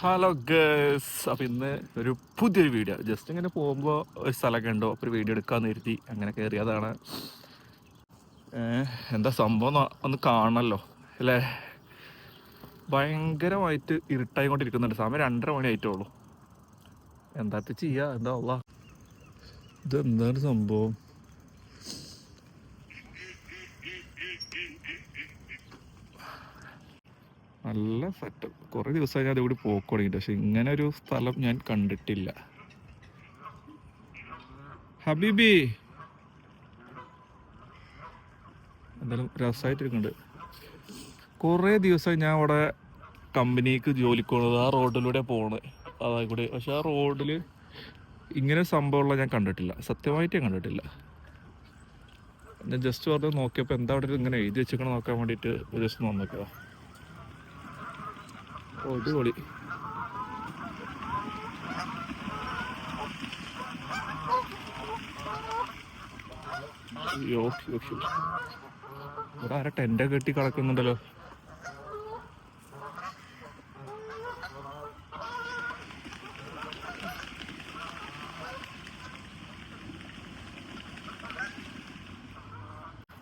Hello guys അപ്പം ഇന്ന് ഒരു പുതിയൊരു വീഡിയോ ജസ്റ്റ് ഇങ്ങനെ പോകുമ്പോൾ ഒരു സ്ഥലമൊക്കെ ഉണ്ടോ? അപ്പോൾ ഒരു വീഡിയോ എടുക്കാമെന്ന് കരുതി അങ്ങനെ കയറിയതാണ് എന്താ സംഭവം ഒന്ന് കാണണമല്ലോ അല്ലേ? ഭയങ്കരമായിട്ട് ഇരുട്ടായി കൊണ്ടിരിക്കുന്നുണ്ട് സമയം രണ്ടര മണി ആയിട്ടുള്ളൂ. എന്താ ചെയ്യുക എന്താ ഉള്ള? ഇതെന്താണ് സംഭവം? നല്ല സെറ്റ് കുറേ ദിവസമായി ഞാൻ അതിവിടെ പോക്ക് തുടങ്ങിയിട്ട് പക്ഷെ ഇങ്ങനെ ഒരു സ്ഥലം ഞാൻ കണ്ടിട്ടില്ല. ഹബീബി! എന്തായാലും രസമായിട്ടിരിക്കുന്നുണ്ട് കുറേ ദിവസമായി ഞാൻ അവിടെ കമ്പനിക്ക് ജോലിക്ക് പോകുന്നത് ആ റോഡിലൂടെ പോണത് അതായത് കൂടെ പക്ഷെ ആ റോഡിൽ ഇങ്ങനെ സംഭവമുള്ള ഞാൻ കണ്ടിട്ടില്ല. സത്യമായിട്ട് ഞാൻ കണ്ടിട്ടില്ല. ഞാൻ ജസ്റ്റ് പറഞ്ഞ് നോക്കിയപ്പോൾ എന്താ അവിടെ ഇങ്ങനെ എഴുതി വെച്ചിരിക്കണം നോക്കാൻ വേണ്ടിയിട്ട് ജസ്റ്റ് നോക്കിയതാ അടിപൊളി. അയ്യോ യ്യോ, യ്യോ. ഇവിടെ ആരാ ടെന്റെ കെട്ടി കിടക്കുന്നുണ്ടല്ലോ.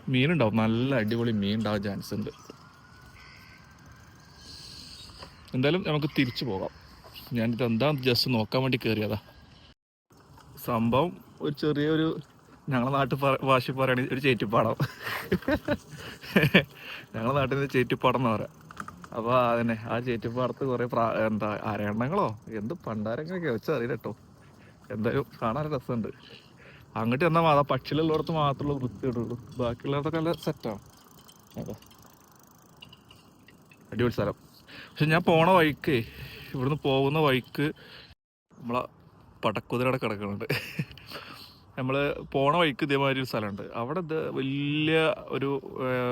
മീനുണ്ടാവും. നല്ല അടിപൊളി മീൻ ഉണ്ടാവാൻ ചാൻസ് ഉണ്ട്. എന്തായാലും നമുക്ക് തിരിച്ചു പോകാം. ഞാനിത് എന്താ ജസ്റ്റ് നോക്കാൻ വേണ്ടി കയറിയതാ സംഭവം ഒരു ചെറിയൊരു ഞങ്ങളെ നാട്ടിൽ ഭാഷ പറയുകയാണെങ്കിൽ ഒരു ചേറ്റിപ്പാടം ഞങ്ങളെ നാട്ടിൽ നിന്ന് ചേറ്റിപ്പാടം എന്ന് പറയാം. അപ്പോൾ അതിനെ ആ ചേറ്റിപ്പാടത്ത് കുറേ പ്രാ എന്താ അരയണ്ണങ്ങളോ എന്ത് പണ്ടാരങ്ങളൊക്കെ വെച്ചറിയില്ല കേട്ടോ എന്തായാലും കാണാൻ രസമുണ്ട്. അങ്ങോട്ട് എന്നാൽ അതാ പക്ഷികളുള്ളിടത്ത് മാത്രമേ വൃത്തിയിടുള്ളൂ ബാക്കിയുള്ളതൊക്കെ നല്ല സെറ്റാണ് അടിപൊളി സ്ഥലം. പക്ഷെ ഞാൻ പോണ വഴിക്ക് ഇവിടുന്ന് പോകുന്ന വഴിക്ക് നമ്മളെ പടക്കുതിരയുടെ കിടക്കുന്നുണ്ട് നമ്മൾ പോണ വഴിക്ക് ഇതേമാതിരി ഒരു സ്ഥലമുണ്ട്. അവിടെ വലിയ ഒരു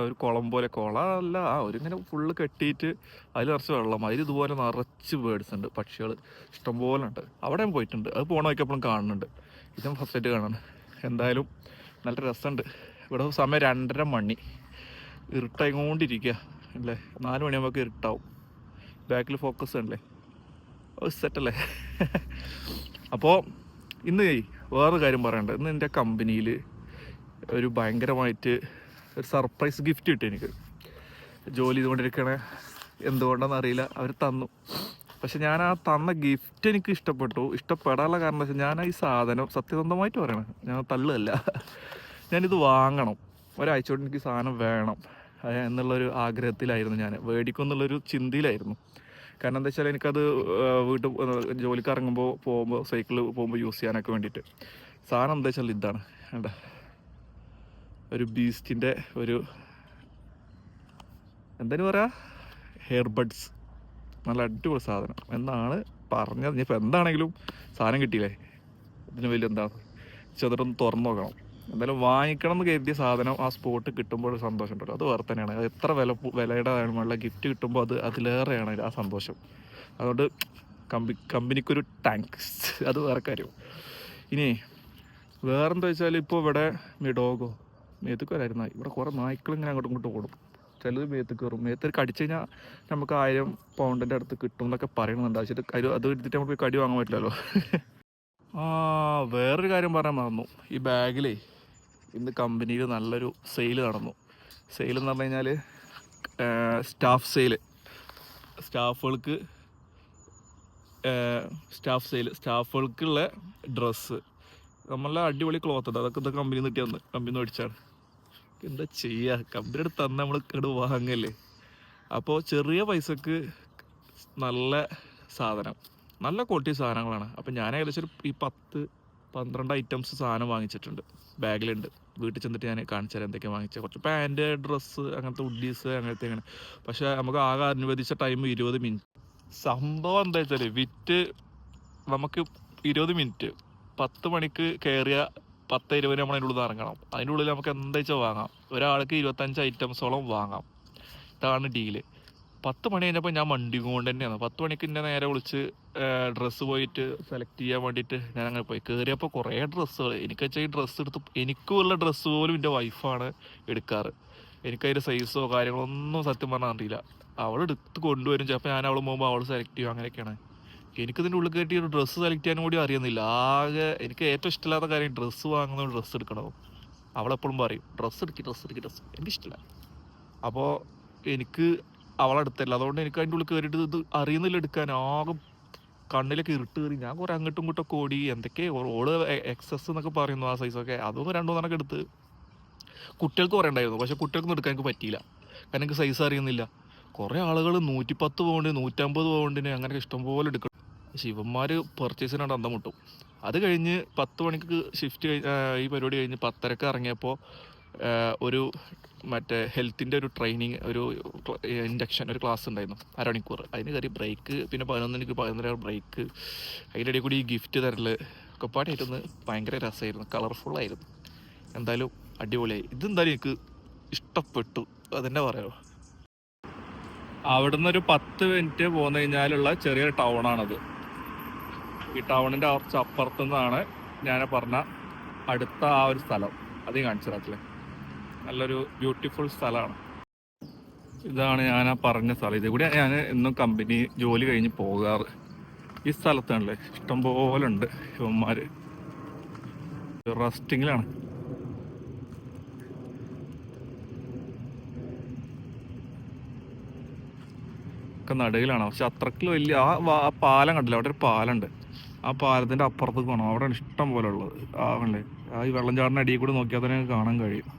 ഒരു കുളം പോലെ കുളം അല്ല ആ ഒരു ഇങ്ങനെ ഫുള്ള് കെട്ടിയിട്ട് അതിൽ നിറച്ച് വെള്ളം അതിൽ ഇതുപോലെ നിറച്ച് ബേഡ്സ് ഉണ്ട് പക്ഷികൾ ഇഷ്ടംപോലെ ഉണ്ട്. അവിടെ പോയിട്ടുണ്ട്. അത് പോണ വഴിക്ക് എപ്പോഴും കാണുന്നുണ്ട്. ഇതും ഫസ്റ്റ് ആയിട്ട് കാണാണ്. എന്തായാലും നല്ല രസമുണ്ട്. ഇവിടെ സമയം രണ്ടര മണി. ഇരുട്ടായിക്കൊണ്ടിരിക്കുക അല്ലേ? നാല് മണിയാകുമ്പോൾ ഇരുട്ടാവും. ബാക്കിൽ ഫോക്കസ് ഉണ്ടല്ലേ? ഓ സെറ്റല്ലേ അപ്പോൾ ഇന്ന് വേറൊരു കാര്യം പറയണ്ട ഇന്ന് എന്റെ കമ്പനിയിൽ ഒരു ഭയങ്കരമായിട്ട് ഒരു സർപ്രൈസ് ഗിഫ്റ്റ് കിട്ടി എനിക്ക്. ജോലി ചെയ്തുകൊണ്ടിരിക്കണേ എന്തുകൊണ്ടാണെന്ന് അറിയില്ല. അവർ തന്നു. പക്ഷെ ഞാൻ ആ തന്ന ഗിഫ്റ്റ് എനിക്ക് ഇഷ്ടപ്പെട്ടു. ഇഷ്ടപ്പെടാനുള്ള കാരണം വെച്ചാൽ ഞാൻ ഈ സാധനം സത്യസന്ധമായിട്ട് പറയണം. ഞാൻ തള്ളുകല്ല ഞാനിത് വാങ്ങണം. ഒരാഴ്ച കൊണ്ട് എനിക്ക് സാധനം വേണം. എന്നുള്ളൊരു ആഗ്രഹത്തിലായിരുന്നു ഞാൻ. മേടിക്കും എന്നുള്ളൊരു ചിന്തയിലായിരുന്നു. കാരണം എന്താ വെച്ചാൽ എനിക്കത് വീട്ടിൽ ജോലിക്ക് ഇറങ്ങുമ്പോൾ പോകുമ്പോൾ സൈക്കിൾ പോകുമ്പോൾ യൂസ് ചെയ്യാനൊക്കെ വേണ്ടിയിട്ട്. സാധനം എന്താ വെച്ചാൽ ഇതാണ്. വേണ്ട ഒരു ബീസ്റ്റിന്റെ ഒരു എന്തായാലും പറയാ? ഹെയർബഡ്സ് നല്ല അടിപൊളി സാധനം. എന്നാണ് പറഞ്ഞത്. ഇനിയിപ്പോൾ എന്താണെങ്കിലും സാധനം കിട്ടിയില്ലേ? ഇതിന് വലിയ എന്താണ് ചെറുതൊന്ന് തുറന്നു നോക്കണം. എന്തായാലും വാങ്ങിക്കണം എന്ന് കരുതിയ സാധനം ആ സ്പോട്ട് കിട്ടുമ്പോൾ സന്തോഷം ഉണ്ടല്ലോ അത് വേറെ തന്നെയാണ്. അത് എത്ര വില വിലയുടെ ആണെന്നുള്ള ഗിഫ്റ്റ് കിട്ടുമ്പോൾ അത് അതിലേറെയാണ് ആ സന്തോഷം. അതുകൊണ്ട് കമ്പി കമ്പനിക്കൊരു ടാങ്ക്സ് അത് വേറെ കാര്യം. ഇനി വേറെന്താ വെച്ചാൽ ഇപ്പോൾ ഇവിടെ മിഡോഗോ മേത്തുക്കാരായിരുന്നു ഇവിടെ കുറേ നായ്ക്കൾ ഇങ്ങനെ അങ്ങോട്ടും ഇങ്ങോട്ടും ഓടും. ചിലത് മേത്ത് കയറും. മേത്ത് കടിച്ചു കഴിഞ്ഞാൽ നമുക്ക് ആയിരം പൗണ്ടിന്റെ അടുത്ത് കിട്ടും എന്നൊക്കെ പറയണമെന്നുണ്ട് പക്ഷേ കരു അത് എടുത്തിട്ട് നമുക്ക് കടി വാങ്ങാൻ പറ്റില്ലല്ലോ. ആ വേറൊരു കാര്യം പറയാൻ മറന്നു. ഈ ബാഗിലേ ഇന്ന് കമ്പനിയിൽ നല്ലൊരു സെയിൽ നടന്നു. സെയിൽ എന്ന് പറഞ്ഞു കഴിഞ്ഞാൽ സ്റ്റാഫ് സെയിൽ സ്റ്റാഫുകൾക്ക് സ്റ്റാഫ് സെയിൽ സ്റ്റാഫുകൾക്കുള്ള ഡ്രസ്സ് നമ്മളെ അടിപൊളി ക്ലോത്ത് ഉണ്ട്. അതൊക്കെ ഇത് കമ്പനിയിൽ നിന്ന് കിട്ടിയ കമ്പനിയിൽ നിന്ന് മേടിച്ചാണ്. എന്താ ചെയ്യുക കമ്പനി അടുത്ത് തന്നെ നമ്മൾ ഇവിടെ വാങ്ങല്ലേ? അപ്പോൾ ചെറിയ പൈസക്ക് നല്ല സാധനം. നല്ല ക്വാളിറ്റി സാധനങ്ങളാണ്. അപ്പോൾ ഞാൻ ഏകദേശം ഒരു ഈ പത്ത് പന്ത്രണ്ട് ഐറ്റംസ് സാധനം വാങ്ങിച്ചിട്ടുണ്ട്. ബാഗിലുണ്ട്. വീട്ടിൽ ചെന്നിട്ട് ഞാൻ കാണിച്ചു തരാം എന്തൊക്കെയാണ് വാങ്ങിച്ചത്. കുറച്ച് പാന്റ് ഡ്രസ്സ് അങ്ങനത്തെ ഉഡീസ് അങ്ങനത്തെ അങ്ങനെ പക്ഷേ നമുക്ക് ആകെ അനുവദിച്ച ടൈം ഇരുപത് മിനിറ്റ് സംഭവം എന്താ വെച്ചാൽ വിറ്റ് നമുക്ക് ഇരുപത് മിനിറ്റ് പത്ത് മണിക്ക് കയറിയ പത്ത് ഇരുപത് നമ്മൾ അതിന്റെ ഉള്ളിൽ ഇറങ്ങണം. അതിന്റെ ഉള്ളിൽ നമുക്ക് എന്താ വെച്ചാൽ വാങ്ങാം. ഒരാൾക്ക് ഇരുപത്തഞ്ച് ഐറ്റംസോളം വാങ്ങാം. ഇതാണ് ഡീൽ പത്ത് മണി കഴിഞ്ഞപ്പോൾ ഞാൻ വണ്ടി കൊണ്ട് തന്നെയാണ് പത്ത് മണിക്ക് എന്നെ നേരെ വിളിച്ച് ഡ്രസ്സ് പോയിട്ട് സെലക്ട് ചെയ്യാൻ വേണ്ടിയിട്ട് ഞാൻ അങ്ങനെ പോയി. കയറിയപ്പോൾ കുറേ ഡ്രസ്സുകൾ എനിക്ക് വെച്ചാൽ ഈ ഡ്രസ്സ് എടുത്ത് എനിക്കുള്ള ഡ്രസ്സ് പോലും എന്റെ വൈഫാണ് എടുക്കാറ്. എനിക്കതിന്റെ സൈസോ കാര്യങ്ങളോ ഒന്നും സത്യം പറഞ്ഞാൽ അറിയില്ല. അവൾ എടുത്ത് കൊണ്ടുവരും. ചിലപ്പോൾ ഞാൻ അവൾ പോകുമ്പോൾ അവൾ സെലക്ട് ചെയ്യും. അങ്ങനെയൊക്കെയാണ്. എനിക്കിതിന്റെ ഉള്ളിൽ കയറ്റി ഒരു ഡ്രസ്സ് സെലക്ട് ചെയ്യാനും കൂടി അറിയുന്നില്ല. ആകെ എനിക്ക് ഏറ്റവും ഇഷ്ടമില്ലാത്ത കാര്യം ഡ്രസ്സ് വാങ്ങുന്ന ഡ്രസ്സ് എടുക്കണം അവളെപ്പോഴും പറയും ഡ്രസ്സ് എടുക്കി ഡ്രസ്സ് എടുക്കി ഡ്രസ്സ് എനിക്കിഷ്ടമില്ല അപ്പോൾ എനിക്ക് അവളെടുത്തല്ല. അതുകൊണ്ട് എനിക്ക് അതിന്റെ ഉള്ളിൽ കയറിയിട്ട് ഇത് അറിയുന്നില്ല എടുക്കാൻ. ആകെ കണ്ണിലൊക്കെ ഇരുട്ട് കയറി. ഞാൻ കുറേ അങ്ങോട്ടും ഇങ്ങോട്ടും ഓടി. എന്തൊക്കെ ഓൾ എക്സസ് എന്നൊക്കെ പറയുന്നു ആ സൈസൊക്കെ അതൊന്നും രണ്ടു മൂന്നെണ്ണൊക്കെ എടുത്ത് കുട്ടികൾക്ക് കുറേ ഉണ്ടായിരുന്നു പക്ഷെ കുട്ടികൾക്കൊന്നും എടുക്കാൻ എനിക്ക് പറ്റിയില്ല. കാരണം എനിക്ക് സൈസ് അറിയുന്നില്ല. കുറേ ആളുകൾ നൂറ്റിപ്പത്ത് പൗണ്ട് നൂറ്റമ്പത് പൗണ്ടിന് അങ്ങനെ ഇഷ്ടംപോലെ എടുക്കണം. ശിവന്മാർ പർച്ചേസിനാണ് അന്തം മുട്ടും. അത് കഴിഞ്ഞ് പത്ത് മണിക്ക് ഷിഫ്റ്റ് ഈ പരിപാടി കഴിഞ്ഞ് പത്തരക്ക് ഇറങ്ങിയപ്പോൾ ഒരു മറ്റേ ഹെൽത്തിന്റെ ഒരു ട്രെയിനിങ് ഒരു ഇൻഡക്ഷൻ ഒരു ക്ലാസ് ഉണ്ടായിരുന്നു അരമണിക്കൂർ. അതിന് കയറി ബ്രേക്ക് പിന്നെ പതിനൊന്നിനൊക്കെ പതിനൊന്നര ബ്രേക്ക് അതിന്റെ ഇടയിൽ കൂടി ഈ ഗിഫ്റ്റ് തരൽ ഒക്കെ ഭയങ്കര രസമായിരുന്നു. കളർഫുള്ളായിരുന്നു എന്തായാലും അടിപൊളിയായി. ഇതെന്തായാലും എനിക്ക് ഇഷ്ടപ്പെട്ടു. അതെന്നെ പറയാമോ അവിടുന്ന് ഒരു പത്ത് മിനിറ്റ് പോന്നു കഴിഞ്ഞാലുള്ള ചെറിയൊരു ടൗണാണത് ഈ ടൗണിന്റെ കുറച്ച് അപ്പുറത്തു നിന്നാണ് ഞാൻ പറഞ്ഞ അടുത്ത ആ ഒരു സ്ഥലം. അധികം കാണിച്ചു തരാത്തില്ലേ നല്ലൊരു ബ്യൂട്ടിഫുൾ സ്ഥലമാണ്. ഇതാണ് ഞാൻ ആ പറഞ്ഞ സ്ഥലം. ഇത് കൂടി ഞാൻ എന്നും കമ്പനി ജോലി കഴിഞ്ഞ് പോകാറ്. ഈ സ്ഥലത്താണല്ലേ? ഇഷ്ടംപോലെ ഉണ്ട് ഇവന്മാര് റെസ്റ്റിങ്ങിലാണ്. ഒക്കെ നടുവിലാണ്. പക്ഷെ അത്രക്കിൽ വലിയ ആ പാലം കണ്ടില്ല? അവിടെ ഒരു പാലമുണ്ട്. ആ പാലത്തിന്റെ അപ്പുറത്തേക്ക് പോകണം അവിടെ ഇഷ്ടം പോലെ ഉള്ളത്. ആ ആ ഈ വെള്ളം ചാടിന്റെ അടിയിൽ കൂടെ നോക്കിയാൽ തന്നെ കാണാൻ കഴിയും ഇത്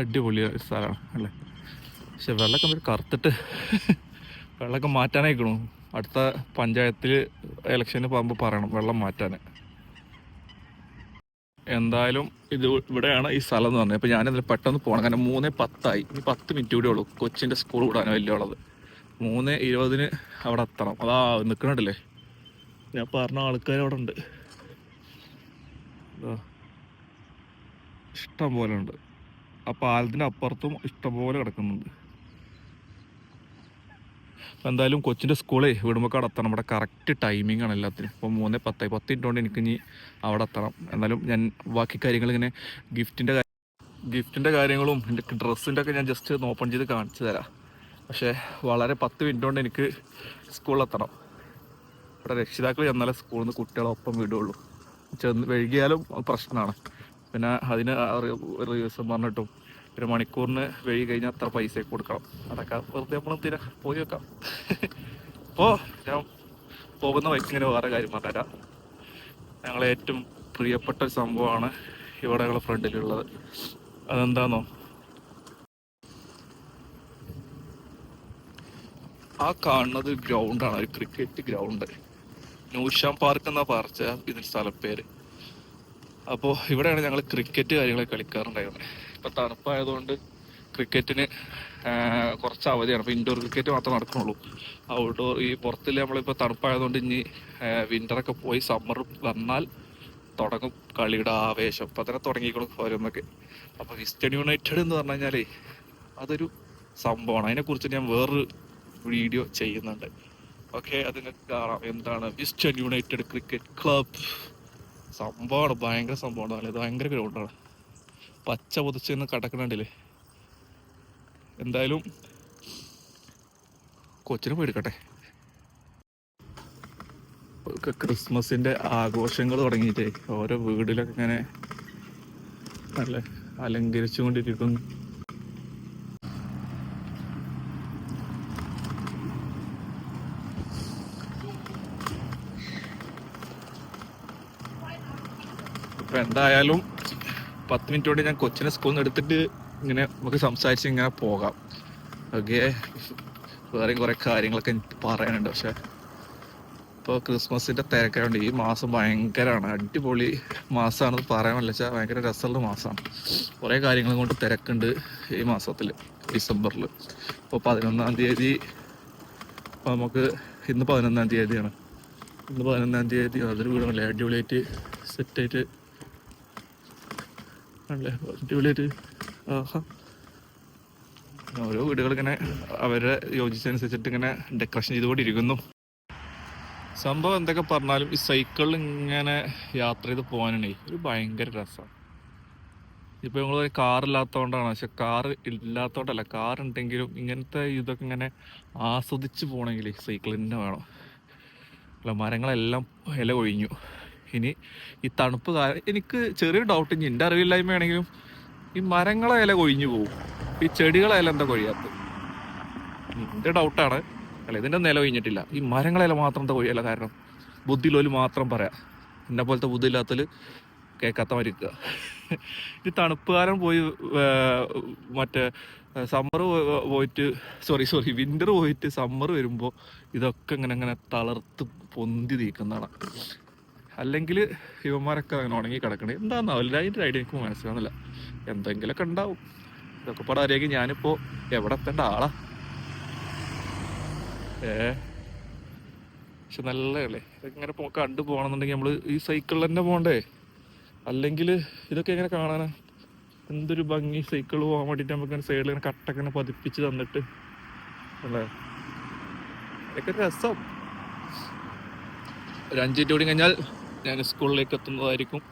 അടിപൊളി സ്ഥലമാണ് അല്ലേ? പക്ഷെ വെള്ളമൊക്കെ ഒരു കറുത്തിട്ട് വെള്ളമൊക്കെ മാറ്റാനായിക്കണു അടുത്ത പഞ്ചായത്തിൽ ഇലക്ഷന് പോകുമ്പോൾ പറയണം വെള്ളം മാറ്റാൻ എന്തായാലും ഇത് ഇവിടെയാണ് ഈ സ്ഥലം എന്ന് പറഞ്ഞത്. അപ്പോൾ ഞാനിതിൽ പെട്ടെന്ന് പോകണം. കാരണം മൂന്ന് പത്തായി. ഇനി പത്ത് മിനിറ്റ് കൂടെ ഉള്ളൂ. കൊച്ചിന്റെ സ്കൂൾ വിടാനോ വലിയ ഉള്ളത്. മൂന്ന് ഇരുപതിന് അവിടെ എത്തണം. അതാ നിൽക്കണുണ്ടല്ലേ ഞാൻ പറഞ്ഞ ആൾക്കാർ അവിടെ ഉണ്ട്. ഇഷ്ടം പോലെ ഉണ്ട്. ആ പാലത്തിന്റെ അപ്പുറത്തും ഇഷ്ടംപോലെ കിടക്കുന്നുണ്ട്. അപ്പോൾ എന്തായാലും കൊച്ചിന്റെ സ്കൂളേ വിടുമ്പോൾ അവിടെ എത്തണം. ഇവിടെ കറക്റ്റ് ടൈമിംഗ് ആണ് എല്ലാത്തിനും. ഇപ്പോൾ മൂന്ന് പത്തായി പത്ത് മിനിറ്റ് എനിക്ക് ഇനി അവിടെ എത്തണം. എന്നാലും ഞാൻ ബാക്കി കാര്യങ്ങൾ ഇങ്ങനെ ഗിഫ്റ്റിന്റെ ഗിഫ്റ്റിന്റെ കാര്യങ്ങളും എന്റെ ഡ്രസ്സിന്റെ ഒക്കെ ഞാൻ ജസ്റ്റ് ഓപ്പൺ ചെയ്ത് കാണിച്ചു തരാം. പക്ഷേ വളരെ പത്ത് മിനിറ്റ് കൊണ്ട് എനിക്ക് സ്കൂളിലെത്തണം ഇവിടെ രക്ഷിതാക്കൾ ചെന്നാലേ സ്കൂളിൽ നിന്ന് കുട്ടികളൊപ്പം വിടുകയുള്ളൂ ചെന്ന് വൈകിയാലും പ്രശ്നമാണ്. പിന്നെ അതിന് ദിവസം പറഞ്ഞിട്ടും ഒരു മണിക്കൂറിന് വഴി കഴിഞ്ഞാൽ അത്ര പൈസ കൊടുക്കണം. അതൊക്കെ വെറുതെ നമ്മൾ തിര പോയി വെക്കാം. അപ്പോൾ ഞാൻ പോകുന്ന വഴിക്ക് ഇങ്ങനെ വേറെ കാര്യം പറഞ്ഞുതരാം. ഞങ്ങളെ ഏറ്റവും പ്രിയപ്പെട്ട ഒരു സംഭവമാണ് ഇവിടെ ഞങ്ങളുടെ ഫ്രണ്ടിലുള്ളത്. അതെന്താണോ ആ കാണുന്നത് ഗ്രൗണ്ടാണ്. ഒരു ക്രിക്കറ്റ് ഗ്രൗണ്ട്. നൂഷാം പാർക്ക് എന്നാ പറച്ച ഇതിന് സ്ഥലപ്പേര്. അപ്പോൾ ഇവിടെയാണ് ഞങ്ങൾ ക്രിക്കറ്റ് കാര്യങ്ങളൊക്കെ കളിക്കാറുണ്ടായിരുന്നത് ഇപ്പോൾ തണുപ്പായതുകൊണ്ട് ക്രിക്കറ്റിന് കുറച്ച് അവധിയാണ്. അപ്പോൾ ഇൻഡോർ ക്രിക്കറ്റ് മാത്രമേ നടക്കുന്നുള്ളൂ ഔട്ട്ഡോർ ഈ പുറത്തിൽ നമ്മളിപ്പോൾ തണുപ്പായതുകൊണ്ട് ഇനി വിന്ററൊക്കെ പോയി സമ്മർ വന്നാൽ തുടങ്ങും കളിയുടെ ആവേശം. അപ്പം തന്നെ തുടങ്ങിക്കോളും ഓരോന്നൊക്കെ. അപ്പോൾ വിസ്റ്റേൺ യുണൈറ്റഡ് എന്ന് പറഞ്ഞു കഴിഞ്ഞാലേ അതൊരു സംഭവമാണ്. അതിനെക്കുറിച്ച് ഞാൻ വേറൊരു വീഡിയോ ചെയ്യുന്നുണ്ട്. ഓക്കെ അത് കാണാം. എന്താണ് വിസ്റ്റേൺ യുണൈറ്റഡ് ക്രിക്കറ്റ് ക്ലബ് സംഭവമാണ് ഭയങ്കര സംഭവമാണ്. ഇത് ഭയങ്കര ഗ്രൗണ്ടാണ് പച്ച പൊതിച്ച് നിന്ന് കിടക്കണുണ്ടല്ലേ എന്തായാലും കൊച്ചിനെ പോയി എടുക്കട്ടെ ഇപ്പൊ ക്രിസ്മസിന്റെ ആഘോഷങ്ങൾ തുടങ്ങിയിട്ടേ ഓരോ വീടിലൊക്കെ ഇങ്ങനെ നല്ല അലങ്കരിച്ചുകൊണ്ടിരിക്കുന്നു ഇപ്പൊ എന്തായാലും പത്ത് മിനിറ്റ് കൊണ്ട് ഞാൻ കൊച്ചിനെ സ്കൂളിൽ നിന്ന് എടുത്തിട്ട് ഇങ്ങനെ നമുക്ക് സംസാരിച്ച് ഇങ്ങനെ പോകാം. ഓക്കെ വേറെയും കുറെ കാര്യങ്ങളൊക്കെ എനിക്ക് പറയാനുണ്ട്. പക്ഷെ ഇപ്പോൾ ക്രിസ്മസിന്റെ തിരക്കായതുകൊണ്ട് ഈ മാസം ഭയങ്കരമാണ് അടിപൊളി മാസമാണെന്ന് പറയാൻ പറ്റില്ല. വെച്ചാൽ ഭയങ്കര രസമുള്ള മാസമാണ് കുറേ കാര്യങ്ങളും കൊണ്ട് തിരക്കുണ്ട് ഈ മാസത്തിൽ ഡിസംബറിൽ ഇപ്പോൾ പതിനൊന്നാം തീയതി നമുക്ക് ഇന്ന് പതിനൊന്നാം തീയതിയാണ്. ഇന്ന് പതിനൊന്നാം തീയതി അതൊരു വീടുമല്ലേ അടിപൊളിയായിട്ട് സെറ്റായിട്ട് ആണല്ലേ അടിപൊളിയായിട്ട്. ആഹാ. ഓരോ വീടുകൾ ഇങ്ങനെ അവരെ യോജിച്ചനുസരിച്ചിട്ട് ഇങ്ങനെ ഡെക്കറേഷൻ ചെയ്തുകൊണ്ടിരിക്കുന്നു. സംഭവം എന്തൊക്കെ പറഞ്ഞാലും ഈ സൈക്കിളിൽ ഇങ്ങനെ യാത്ര ചെയ്ത് പോകാനാണേ ഒരു ഭയങ്കര രസമാണ് ഇപ്പോൾ ഞങ്ങൾ കാറില്ലാത്തതുകൊണ്ടാണ് പക്ഷെ കാർ ഇല്ലാത്തതുകൊണ്ടല്ല കാർ ഉണ്ടെങ്കിലും ഇങ്ങനത്തെ ഇതൊക്കെ ഇങ്ങനെ ആസ്വദിച്ച് പോകണമെങ്കിൽ സൈക്കിൾ തന്നെ വേണം. അല്ല മരങ്ങളെല്ലാം ഇല കൊഴിഞ്ഞു. ഇനി ഈ തണുപ്പ് കാലം. എനിക്ക് ചെറിയ ഡൗട്ട് ഇനി എന്റെ അറിവില്ലായ്മയാണെങ്കിലും ഈ മരങ്ങളെ ഇല കൊഴിഞ്ഞു പോകും ഈ ചെടികളെ ഇല എന്താ കൊഴിയാത്തത്? എന്റെ ഡൗട്ടാണ് അല്ല ഇതിന്റെ നില കൊഴിഞ്ഞിട്ടില്ല ഈ മരങ്ങളെ ഇല മാത്രം എന്താ കൊഴിയല്ല കാരണം? ബുദ്ധിയിലോൽ മാത്രം പറയാം. എന്നെ പോലത്തെ ബുദ്ധി ഇല്ലാത്തതിൽ കേൾക്കാത്ത മരിക്കുക ഈ തണുപ്പ് കാലം പോയി മറ്റേ സമ്മർ പോയിട്ട് സോറി സോറി വിന്റർ പോയിട്ട് സമ്മർ വരുമ്പോൾ ഇതൊക്കെ ഇങ്ങനെ ഇങ്ങനെ തളർത്ത് പൊന്തി നീക്കുന്നതാണ് അല്ലെങ്കിൽ ഇവന്മാരൊക്കെ അങ്ങനെ ഉണങ്ങി കിടക്കണേ. എന്താണെന്ന് അവരുടെ അതിന്റെ ഐഡിയ എനിക്ക് മനസ്സിലാവുന്നില്ല. എന്തെങ്കിലുമൊക്കെ ഉണ്ടാവും. ഇതൊക്കെ പാടെ അറിയാമെങ്കിൽ ഞാനിപ്പോൾ എവിടെ എത്തേണ്ട ആളാ? ഏ? പക്ഷെ നല്ലതല്ലേ ഇങ്ങനെ പോ കണ്ടു പോകണമെന്നുണ്ടെങ്കിൽ നമ്മൾ ഈ സൈക്കിളിൽ തന്നെ പോകണ്ടേ? അല്ലെങ്കിൽ ഇതൊക്കെ എങ്ങനെ കാണാനാ? എന്തൊരു ഭംഗി. സൈക്കിൾ പോകാൻ വേണ്ടിയിട്ട് നമുക്ക് ഇങ്ങനെ സൈഡിൽ ഇങ്ങനെ കട്ടൊക്കെ ഇങ്ങനെ പതിപ്പിച്ച് തന്നിട്ട്. അല്ലേ? ഇതൊക്കെ രസം. ഒരു അഞ്ചിന്റെ കൂടി കഴിഞ്ഞാൽ ഞാൻ സ്കൂളിലേക്ക് എത്തുന്നതായിരിക്കും.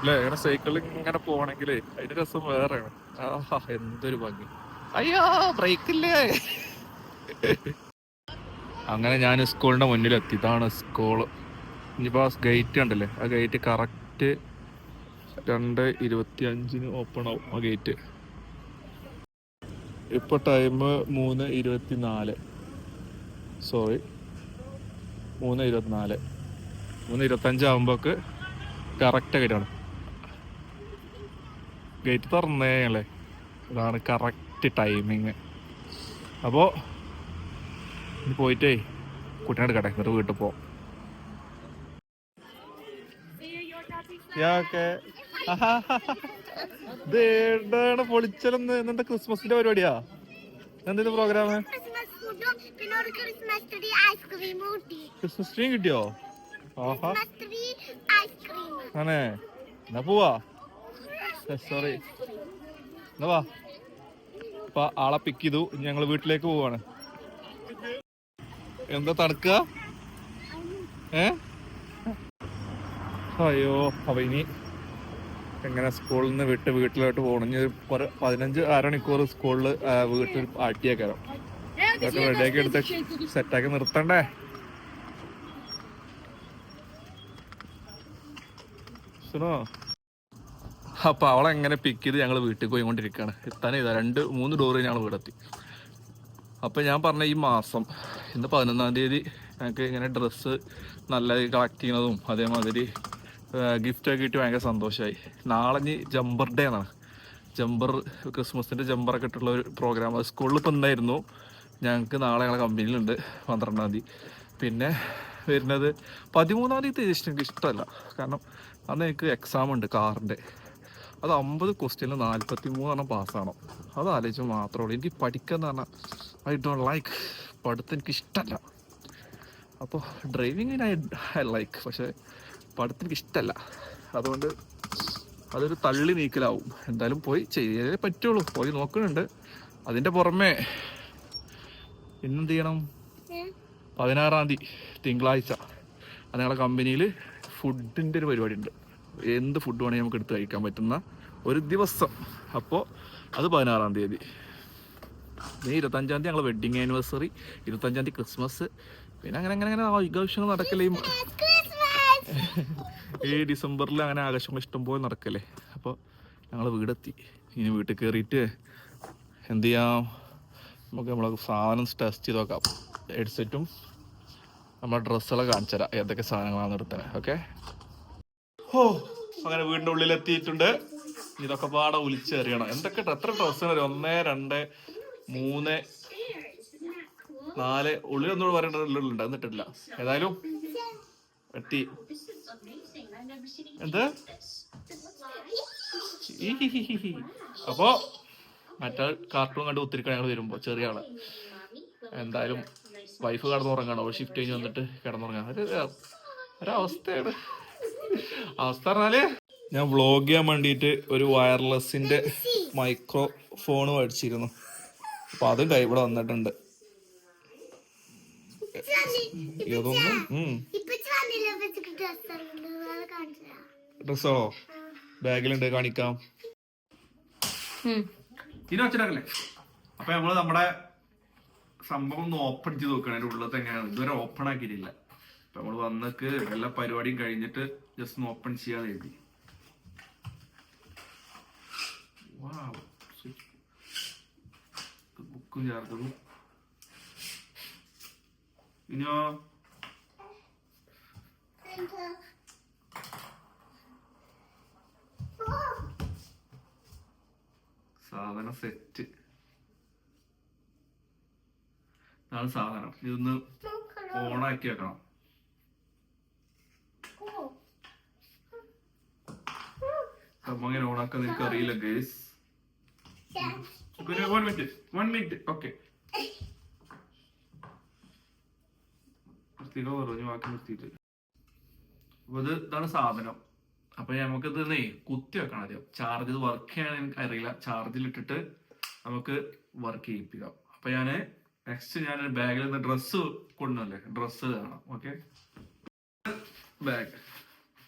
അല്ലേ? ഇങ്ങനെ സൈക്കിളിൽ ഇങ്ങനെ പോകണമെങ്കിലേ അതിന്റെ രസം വേറെയാണ്. ആഹാ എന്തൊരു ഭംഗി. അയ്യോ ബ്രേക്കില്ലേ അങ്ങനെ ഞാൻ സ്കൂളിന്റെ മുന്നിലെത്തി. ഇതാണ് സ്കൂൾ ഇനിയിപ്പോൾ ആ ഗേറ്റ് ഉണ്ടല്ലേ ആ ഗേറ്റ് കറക്റ്റ് രണ്ട് ഇരുപത്തി അഞ്ചിന് ഓപ്പൺ ആവും ആ ഗേറ്റ് ഇപ്പൊ ടൈം മൂന്ന് ഇരുപത്തി നാല് സോറി മൂന്ന് ഇരുപത്തിനാല്. മൂന്ന് ഇരുപത്തഞ്ച് ആകുമ്പോക്ക് കറക്റ്റ് ആയിട്ടാണ് ഗേറ്റ് തുറന്നേ അല്ലേ ഇതാണ് കറക്റ്റ് ടൈമിങ് അപ്പോൾ ഇനി പോയിട്ടേ കുട്ടീനെ എടുക്കട്ടെ. എന്നിട്ട് വീട്ടിൽ പോ ഇതാണ് പൊളിച്ചലെന്ന്? എന്താ ക്രിസ്മസിന്റെ പരിപാടിയാ? എന്തെങ്കിലും പ്രോഗ്രാം ക്രിസ്മസ് ട്രീ കിട്ടിയോ? ആഹാ. ആണേ. എന്നാ പോവാ. സോറി എന്നാ വാ. അപ്പൊ ആളെ പിക്ക് ചെയ്തു. ഞങ്ങൾ വീട്ടിലേക്ക് പോവാണ്. എന്താ തണുക്കുക ഏ? അയ്യോ അപ്പൊ ഇനി എങ്ങനെ സ്കൂളിൽ നിന്ന് വിട്ട് വീട്ടിലോട്ട് പോകണം ഇനി ഒരു പതിനഞ്ച് അരമണിക്കൂർ സ്കൂളിൽ വീട്ടിൽ ആട്ടിയേക്കാരം ഇതൊക്കെ റെഡിയാക്കി എടുത്ത് സെറ്റാക്കി നിർത്തണ്ടേ? സുനോ അപ്പൊ അവളെ എങ്ങനെ പിക്ക് ചെയ്ത് ഞങ്ങൾ വീട്ടിൽ പോയിക്കൊണ്ടിരിക്കുകയാണ്. എത്താൻ ഇതാ രണ്ട് മൂന്ന് ഡോറ് ഞങ്ങൾ വീടെത്തി. അപ്പൊ ഞാൻ പറഞ്ഞ ഈ മാസം ഇന്ന് പതിനൊന്നാം തീയതി ഞങ്ങൾക്ക് ഇങ്ങനെ ഡ്രസ്സ് നല്ല കളക്ട് ചെയ്യുന്നതും അതേമാതിരി ഗിഫ്റ്റ് ഒക്കെ കിട്ടി ഭയങ്കര സന്തോഷമായി നാളെ ഇനി ജമ്പർ ഡേ എന്നാണ്. ജമ്പർ ക്രിസ്മസിന്റെ ജമ്പറൊക്കെ ഇട്ടുള്ള ഒരു പ്രോഗ്രാം അത് സ്കൂളിൽ ഇപ്പം ഉണ്ടായിരുന്നു ഞങ്ങൾക്ക് നാളെ ഞങ്ങളെ കമ്പനിയിലുണ്ട് പന്ത്രണ്ടാം തീയതി. പിന്നെ വരുന്നത് പതിമൂന്നാം തീയതി ജസ്റ്റ് എനിക്ക് ഇഷ്ടമല്ല. കാരണം അന്ന് എനിക്ക് എക്സാം ഉണ്ട് കാറിന്റെ. അത് അമ്പത് ക്വസ്റ്റ്യനിൽ നാൽപ്പത്തി മൂന്നെണ്ണം പാസ്സാണോ അത് ആലോചിച്ച് മാത്രമേ ഉള്ളൂ. എനിക്ക് പഠിക്കുക എന്ന് പറഞ്ഞാൽ ഐ ഡോണ്ട് ലൈക്ക് പഠിത്തം എനിക്ക് ഇഷ്ടമല്ല അപ്പോൾ ഡ്രൈവിങ്ങിന് ഐ ഐ ലൈക്ക് പക്ഷേ പഠിത്തം എനിക്ക് ഇഷ്ടമല്ല അതുകൊണ്ട് അതൊരു തള്ളി നീക്കലാവും. എന്തായാലും പോയി ചെയ്യേ പറ്റുള്ളൂ. പോയി നോക്കുന്നുണ്ട്. അതിന്റെ പുറമെ ഇന്നെന്ത് ചെയ്യണം? പതിനാറാം തീയതി തിങ്കളാഴ്ച. അത് ഞങ്ങളുടെ കമ്പനിയിൽ ഫുഡിന്റെ ഒരു പരിപാടി ഉണ്ട് എന്ത് ഫുഡ് വേണമെങ്കിൽ നമുക്ക് എടുത്ത് കഴിക്കാൻ പറ്റുന്ന ഒരു ദിവസം. അപ്പോൾ അത് പതിനാറാം തീയതി. മെയ് ഇരുപത്തഞ്ചാം തീയതി ഞങ്ങൾ വെഡിങ് ആനിവേഴ്സറി ഇരുപത്തഞ്ചാം തീയതി ക്രിസ്മസ് പിന്നെ അങ്ങനെ അങ്ങനെ അങ്ങനെ ആഘോഷങ്ങൾ നടക്കല്ലേ ഈ ഡിസംബറിൽ അങ്ങനെ ആഘോഷങ്ങൾ ഇഷ്ടംപോലെ നടക്കല്ലേ അപ്പോൾ ഞങ്ങൾ വീടെത്തി. ഇനി വീട്ടിൽ കയറിയിട്ട് എന്ത് ചെയ്യാം? നമുക്ക് നമ്മളെ സാധനം ടെസ്റ്റ് ചെയ്ത് നോക്കാം. ഹെഡ്സെറ്റും നമ്മളെ ഡ്രസ്സുകളെ കാണിച്ചു തരാം ഏതൊക്കെ സാധനങ്ങളാണ് എടുത്തത് ഓക്കെ ഓ അങ്ങനെ വീടിന്റെ ഉള്ളിൽ എത്തിയിട്ടുണ്ട് ഇതൊക്കെ പാടെ ഒലിച്ചെറിയണം. എന്തൊക്കെ എത്ര ഡ്രസ്സുകൾ ഒന്ന് രണ്ട് മൂന്ന് നാല്. ഉള്ളിലൊന്നും പറയേണ്ട ഉള്ളിലുണ്ട് എന്നിട്ടില്ല. ഏതായാലും എത്തി എന്ത്. അപ്പോ മറ്റേ കാർട്ടൂൺ കണ്ട് ഒത്തിരി ഞങ്ങൾ വരുമ്പോ ചെറിയ ആൾ. എന്തായാലും വൈഫ് കിടന്നുറങ്ങാണ്. അവൾ ഷിഫ്റ്റ് കഴിഞ്ഞ് വന്നിട്ട് കിടന്നുറങ്ങാൻ ഒരു ഒരവസ്ഥയാണ്. അവസ്ഥ പറഞ്ഞാൽ ഞാൻ വ്ളോഗ് ചെയ്യാൻ വേണ്ടിയിട്ട് ഒരു വയർലെസ്സിന്റെ മൈക്രോ ഫോൺ മേടിച്ചിരുന്നു. അപ്പൊ അതും കൈ ഇവിടെ വന്നിട്ടുണ്ട്. ഇതൊന്നും ബാഗിലുണ്ട് കാണിക്കാം. ഇനി വെച്ചിട്ടല്ലേ അപ്പൊ നമ്മൾ നമ്മുടെ സംഭവം ഒന്ന് ഓപ്പൺ ചെയ്ത് നോക്കണം അതിന്റെ ഉള്ളത് എങ്ങനെയാണ് ഇതുവരെ ഓപ്പൺ ആക്കിയിട്ടില്ല. അപ്പൊ നമ്മൾ വന്നക്ക് എല്ലാ പരിപാടിയും കഴിഞ്ഞിട്ട് ജസ്റ്റ് ഒന്ന് ഓപ്പൺ ചെയ്യാതെ എഴുതി ബുക്കും ചേർത്തതും. ഇനിയോ? സാധനം സെറ്റ് ഇതാണ് സാധനം. ഇതൊന്ന് ഓണാക്കി വെക്കണം. സംഭവം എങ്ങനെ ഓണാക്കാൻ നിങ്ങൾക്ക് അറിയില്ല guys one minute one minute okay പറഞ്ഞു ബാക്കി നിർത്തിയിട്ട്. അപ്പൊ ഇത് ഇതാണ് സാധനം. അപ്പൊ നമുക്കിത് കുത്തി വെക്കണം ആദ്യം. ചാർജ് ഇത് വർക്ക് ചെയ്യാൻ എനിക്ക് അറിയില്ല. ചാർജിൽ ഇട്ടിട്ട് നമുക്ക് വർക്ക് ചെയ്യിപ്പിക്കാം. അപ്പൊ ഞാൻ നെക്സ്റ്റ് ഞാൻ ബാഗിൽ നിന്ന് ഡ്രസ്സ് കൊണ്ടുവന്നല്ലേ ഡ്രസ്സ് കാണാം ഓക്കെ ബാഗ്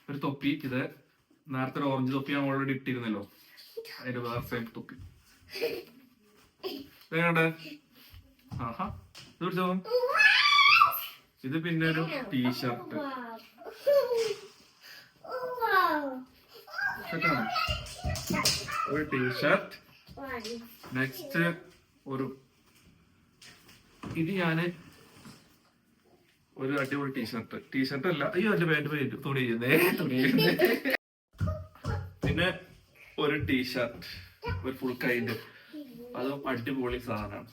ഒരു തൊപ്പി. ഇത് നേരത്തെ ഒരു ഓറഞ്ച് തൊപ്പി ഞാൻ ഓൾറെഡി ഇട്ടിരുന്നല്ലോ. അതിന്റെ വേറെ സൈഡ് തൊപ്പി. ആഹാ. ഇത് ഇത് പിന്നെ ഒരു ടീഷർട്ട് ഒരു ടീഷർട്ട് നെക്സ്റ്റ് ഒരു ഇത് ഞാൻ ഒരു അടിപൊളി ടീഷർട്ട്. ടീഷർട്ട് അല്ല അയ്യോ എന്റെ പാന്റ് പോയിട്ട് തുണി ചെയ്യുന്നേ തുണി പിന്നെ ഒരു ടീഷർട്ട് ഒരു ഫുൾ കൈൻഡ് അതും അടിപൊളി സാധനമാണ്.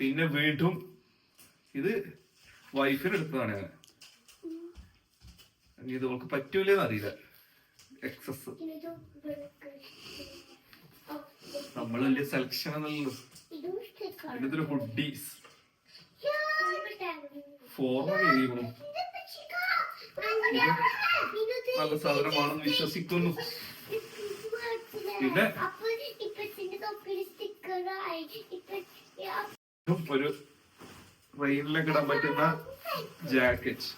പിന്നെ വീണ്ടും ഇത് വൈഫിന് എടുത്തതാണ് ഞാൻ. ഇനി ഇത് അവൾക്ക് പറ്റൂലെന്ന് അറിയില്ല. എക്സസ് നമ്മൾ വലിയ സെലക്ഷൻ എന്നല്ലോ നല്ല സാധനമാണെന്ന് വിശ്വസിക്കുന്നു. പിന്നെ ഒരു ട്രെയിനിലൊക്കെ ഇടാൻ പറ്റുന്ന ജാക്കറ്റ്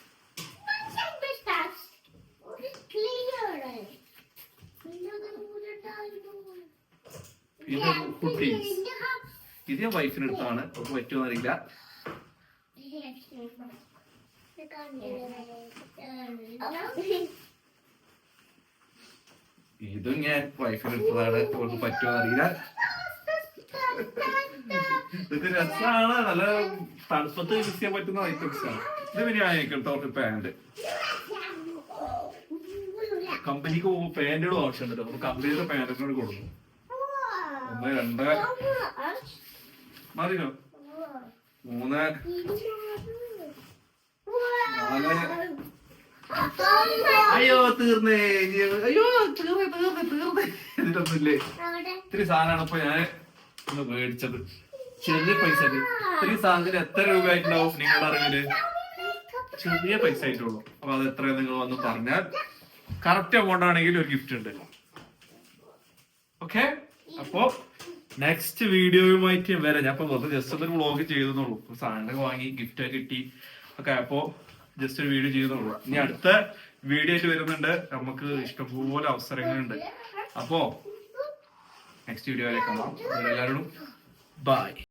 ഇത് കുട്ടി ഇത് ഞാൻ വൈഫിന് എടുത്താണ് അവർക്ക് പറ്റുമോ അറിയില്ല ഇതും ഞാൻ വൈഫിന് എടുത്തതാണ്. അവർക്ക് പറ്റുമോ അറിയില്ല. ഇത് രസമാണ് നല്ല തണുപ്പത്ത് യൂസ് ചെയ്യാൻ പറ്റുന്ന ഐറ്റംസ് ഇത് പിന്നെ ഞാൻ കേട്ടോ ഒരു പാന്റ് കമ്പനിക്ക് പോകുമ്പോൾ ഓപ്ഷൻ ഉണ്ട്. അപ്പൊ കമ്പനിയുടെ പാന്റിനോട് കൊടുക്കും. ഒന്ന് രണ്ട്. മതിയോ? മൂന്ന്. നാല്. അയ്യോ തീർന്നേ. അയ്യോ തീർന്നേ തീർന്നേ തീർന്നേ. എന്നിട്ടൊന്നുമില്ലേ ഇത്തിരി സാധനമാണ് ഇപ്പൊ ഞാൻ ഒന്ന് മേടിച്ചത്. ചെറിയ പൈസ ഇത്തിരി സാധനത്തിന് എത്ര രൂപ ആയിട്ടുണ്ടാവും നിങ്ങളുടെ അറിവിൽ ചെറിയ പൈസ ആയിട്ടുള്ളൂ. അപ്പൊ അത് എത്ര നിങ്ങൾ വന്ന് പറഞ്ഞാൽ കറക്റ്റ് എമൗണ്ട് ആണെങ്കിൽ ഒരു ഗിഫ്റ്റ് ഉണ്ട്. ഓക്കെ അപ്പോ നെക്സ്റ്റ് വീഡിയോയുമായിട്ട് വരാം. ഞാൻ ഇപ്പൊ വെറുതെ ജസ്റ്റ് ഒരു വ്ളോഗ് ചെയ്തെന്നുള്ളൂ. സാധനങ്ങൾ വാങ്ങി ഗിഫ്റ്റ് കിട്ടി. ഒക്കെ അപ്പോ ജസ്റ്റ് ഒരു വീഡിയോ ചെയ്തെന്നുള്ളൂ. ഇനി അടുത്ത വീഡിയോ വരുന്നുണ്ട്. നമുക്ക് ഇഷ്ടംപോലെ അവസരങ്ങളുണ്ട്. അപ്പോ നെക്സ്റ്റ് വീഡിയോയിലേക്ക് കാണാം. എല്ലാവരോടും ബൈ